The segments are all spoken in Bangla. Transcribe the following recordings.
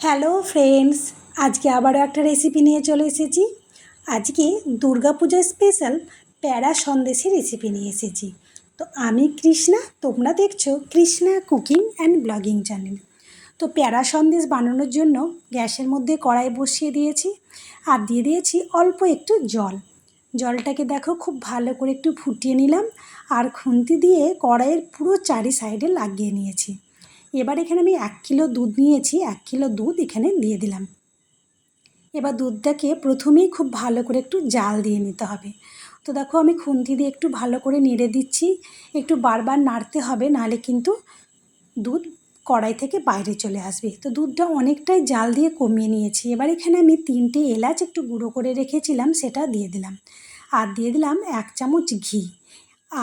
হ্যালো ফ্রেন্ডস, আজকে আবারও একটা রেসিপি নিয়ে চলে এসেছি। আজকে দুর্গাপূজার স্পেশাল প্যারা সন্দেশের রেসিপি নিয়ে এসেছি। তো আমি কৃষ্ণা, তোমরা দেখছ Krishna cooking and blogging channel তো প্যারা সন্দেশ বানানোর জন্য গ্যাসের মধ্যে কড়াই বসিয়ে দিয়েছি আর দিয়ে দিয়েছি অল্প একটু জল। জলটাকে দেখো খুব ভালো করে একটু ফুটিয়ে নিলাম আর খুন্তি দিয়ে কড়াইয়ের পুরো চারি সাইডে লাগিয়ে নিয়েছি। এবার এখানে আমি এক কিলো দুধ নিয়েছি, এক কিলো দুধ এখানে দিয়ে দিলাম। এবার দুধটাকে প্রথমেই খুব ভালো করে একটু জাল দিয়ে নিতে হবে। তো দেখো আমি খুন্তি দিয়ে একটু ভালো করে নেড়ে দিচ্ছি, একটু বারবার নাড়তে হবে, নাহলে কিন্তু দুধ কড়াই থেকে বাইরে চলে আসবে। তো দুধটা অনেকটাই জাল দিয়ে কমিয়ে নিয়েছি। এবার এখানে আমি তিনটে এলাচ একটু গুঁড়ো করে রেখেছিলাম, সেটা দিয়ে দিলাম। আর দিয়ে দিলাম এক চামচ ঘি।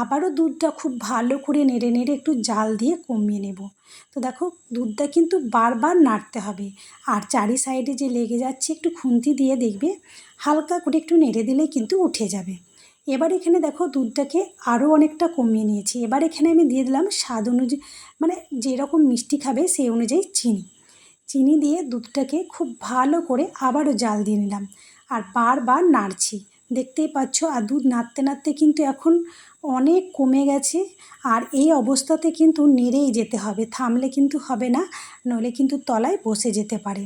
আবারও দুধটা খুব ভালো করে নেড়ে নেড়ে একটু জাল দিয়ে কমিয়ে নেব। তো দেখো, দুধটা কিন্তু বারবার নাড়তে হবে। আর চারি সাইডে যে লেগে যাচ্ছে, একটু খুন্তি দিয়ে দেখবে, হালকা করে একটু নেড়ে দিলে কিন্তু উঠে যাবে। এবার এখানে দেখো, দুধটাকে আরও অনেকটা কমিয়ে নিয়েছি। এবার এখানে আমি দিয়ে দিলাম স্বাদ অনুযায়ী মানে যেরকম মিষ্টি খাবে সেই অনুযায়ী চিনি। চিনি দিয়ে দুধটাকে খুব ভালো করে আবারও জাল দিয়ে নিলাম। আর বারবার নাড়ছি। দেখতেই পাচ্ছ, আর দুধ নাড়তে নাড়তে কিন্তু এখন অনেক কমে গেছে, আর এই অবস্থাতে কিন্তু নেড়েই যেতে হবে, থামলে কিন্তু হবে না, নইলে কিন্তু তলায় বসে যেতে পারে।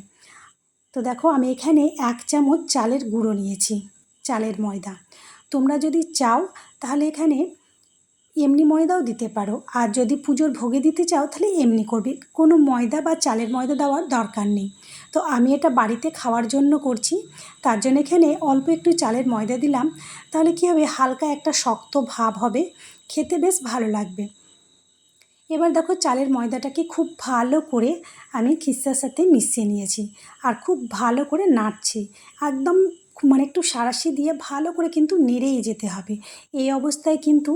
তো দেখো, আমি এখানে এক চামচ চালের গুঁড়ো নিয়েছি, চালের ময়দা। তোমরা যদি চাও, তাহলে এখানে এমনি ময়দাও দিতে পারো। আর যদি পুজোর ভোগে দিতে চাও, তাহলে এমনি করবে। কোনো ময়দা বা চালের ময়দা দেওয়ার দরকার নেই। তো আমি এটা বাড়িতে খাওয়ার জন্য করছি। তার জন্য এখানে অল্প একটু চালের ময়দা দিলাম। তাহলে কী হবে? হালকা একটা শক্ত ভাব হবে। খেতে বেশ ভালো লাগবে। এবার দেখো চালের ময়দাটাকে খুব ভালো করে আমি খিস্তার সাথে মিশিয়ে নিয়েছি। আর খুব ভালো করে নাড়ছি। একদম মানে একটু সারাশি দিয়ে ভালো করে কিন্তু নেড়েই যেতে হবে। এই অবস্থায় কিন্তু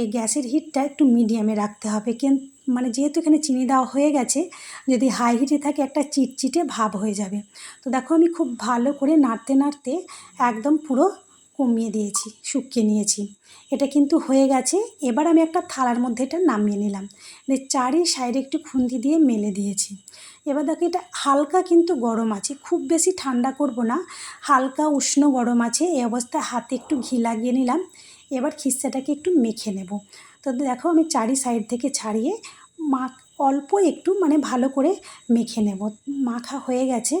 এই গ্যাসের হিটটা একটু মিডিয়ামে রাখতে হবে। কেন মানে যেহেতু এখানে চিনি দেওয়া হয়ে গেছে, যদি হাই হিটে থাকে একটা চিটচিটে ভাব হয়ে যাবে। তো দেখো আমি খুব ভালো করে নাড়তে নাড়তে একদম পুরো কমিয়ে দিয়েছি, শুকিয়ে নিয়েছি। এটা কিন্তু হয়ে গেছে। এবার আমি একটা থালার মধ্যে এটা নামিয়ে নিলাম। চারি সাইডে একটু খুন্তি দিয়ে মেলে দিয়েছি। এবার দেখো এটা হালকা কিন্তু গরম আছে। খুব বেশি ঠান্ডা করব না। হালকা উষ্ণ গরম আছে। এই অবস্থায় হাতে একটু ঘি লাগিয়ে নিলাম। এবার খিস্সাটাকে একটু মেখে নেব। তো দেখো আমি চারি সাইড থেকে ছাড়িয়ে মা অল্প একটু মানে ভালো করে মেখে নেব। মাখা হয়ে গেছে।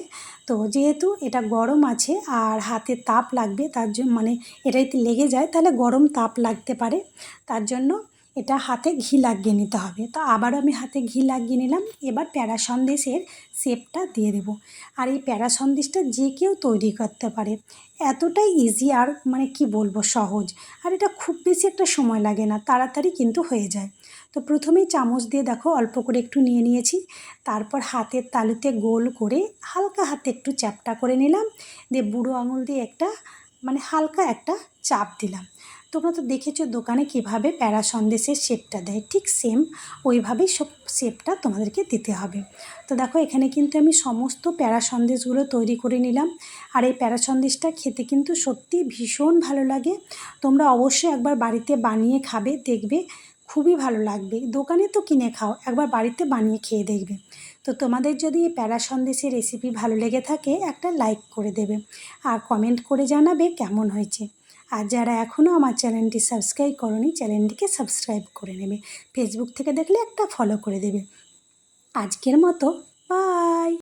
তো যেহেতু এটা গরম আছে আর হাতে তাপ লাগবে, তার জন্য মানে এটা যদি লেগে যায়, তাহলে গরম তাপ লাগতে পারে। তার জন্য এটা হাতে ঘি লাগিয়ে নিতে হবে। তো আবারও আমি হাতে ঘি লাগিয়ে নিলাম। এবার প্যারা সন্দেশের শেপটা দিয়ে দেব। আর এই প্যারা সন্দেশটা যে কেউ তৈরি করতে পারে। এতটাই ইজি আর মানে কি বলব সহজ। আর এটা খুব বেশি একটা সময় লাগে না, তাড়াতাড়ি কিন্তু হয়ে যায়। তো প্রথমেই চামচ দিয়ে দেখো অল্প করে একটু নিয়ে নিয়েছি। তারপর হাতের তালুতে গোল করে হালকা হাতে একটু চ্যাপটা করে নিলাম। দিয়ে বুড়ো আঙুল দিয়ে একটা মানে হালকা একটা চাপ দিলাম। তোমরা তো দেখেছ দোকানে কীভাবে প্যারা সন্দেশের শেপটা দেয়। ঠিক সেম ওইভাবেই সব শেপটা তোমাদেরকে দিতে হবে। তো দেখো, এখানে কিন্তু আমি সমস্ত প্যারা সন্দেশগুলো তৈরি করে নিলাম। আর এই প্যারা সন্দেশটা খেতে কিন্তু সত্যি ভীষণ ভালো লাগে। তোমরা অবশ্যই একবার বাড়িতে বানিয়ে খাবে, দেখবে খুবই ভালো লাগবে। দোকানে তো কিনে খাও, একবার বাড়িতে বানিয়ে খেয়ে দেখবে। তো তোমাদের যদি এই প্যারা সন্দেশের রেসিপি ভালো লেগে থাকে, একটা লাইক করে দেবে। আর কমেন্ট করে জানাবে কেমন হয়েছে। আর যারা এখনও আমার চ্যানেলটি সাবস্ক্রাইব করনি, চ্যানেলটিকে সাবস্ক্রাইব করে নেবে। ফেসবুক থেকে দেখলে একটা ফলো করে দেবে। আজকের মতো বাই